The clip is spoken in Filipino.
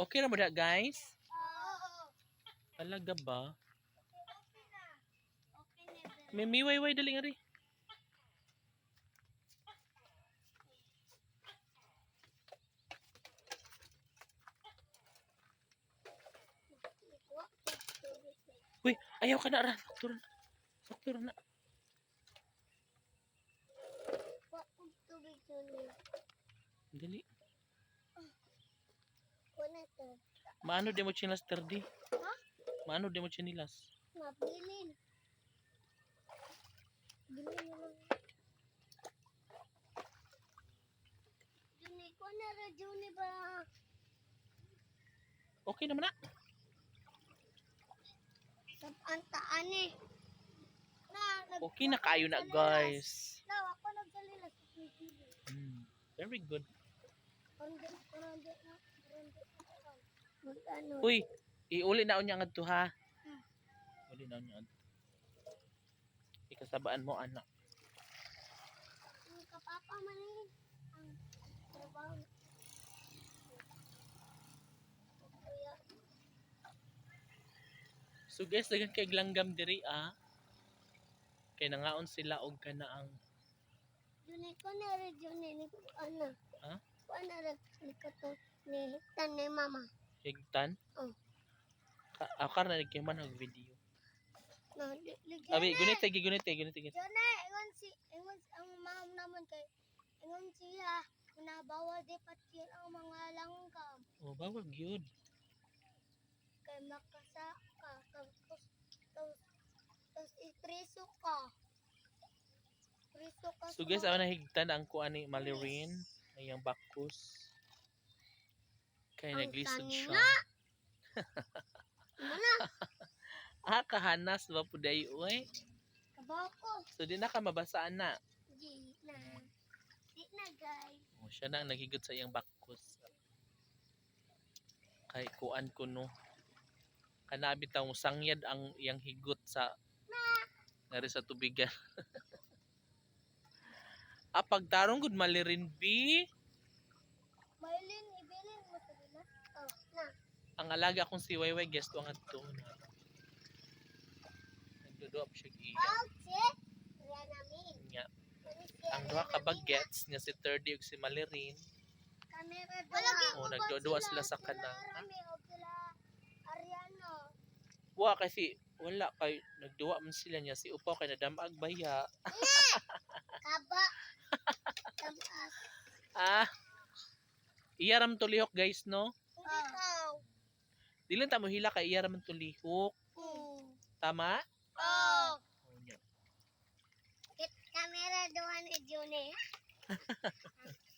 Okay na mo da, guys? Talaga ba? Bella. May miwayway dali nga rin. Uy, ayaw ka na ra. Sakto na. Sakto na. Dali. Maano di mo chinas terdi? Ha? Maano di mo chinilas? Mabilin. Bilin na lang. Juni, kuna ra Juni ba? Okay naman na. Sab antaan eh. Na, nag- Okay na kayo na, guys. Na, ako nagsalilas. Hmm. Very good. Parang na. Parang na. Mag-ano. Uy, iuli na unya ngadto ha. Hmm. Uli na unya. Ikasabaan mo anak. Ang kapapa man eh. Ang trabaho. So guys, dagan kay langgam diri ah. Kay nangaon sila og kana ang Juni ko na rin. Ni ko ano. Ha? Ko na rin. Ni ko to. Ni hiktan ni mama. Higtan. Oh. Ka akar na nagkiman og video. No, Abi, gunit tay gunit tay gunit tay. Juni, ingon si, ingon ang ma'am naman kay, ingon siya, na bawal di patir ang mga langgam. Oh, bawal gyud. Kay makasa ka. Tapos, tapos, ipreso ka. Preso ka So guys, awa na higtan ang kuan ni Malirin, ayang bakus. Kay Ang naglisod siya. Ah, kahanas ba puday oy? Kabaw ko. So di na ka mabasaan na. Di na. Di na, guys. Oh, siya na ang nagigot sa iyang bakus. Kay kuan ko no. Kanabi taw sangyad ang iyang higot sa nari sa tubigan. ah, pagtarong gud malirin bi. Maylin, ibilin mo sa na. Oh, na. Ang alaga kong si Wayway guest ang adto na. Nagduduap siya iya. Oh. Nya. Ang duha ka bagets nga si Thirdy ug si doon. Oh, nagduduwa sila sa kanang. Rami o sila Ariano. Wa kasi wala kay nagduwa man sila niya si Upaw kay nadamag baya. Kaba. Ah. Iyaram tulihok guys no. Dili ta mo hila kay iyaram tulihok. Hmm. Tama? Oh. Oh. Kit kamera doon ni June.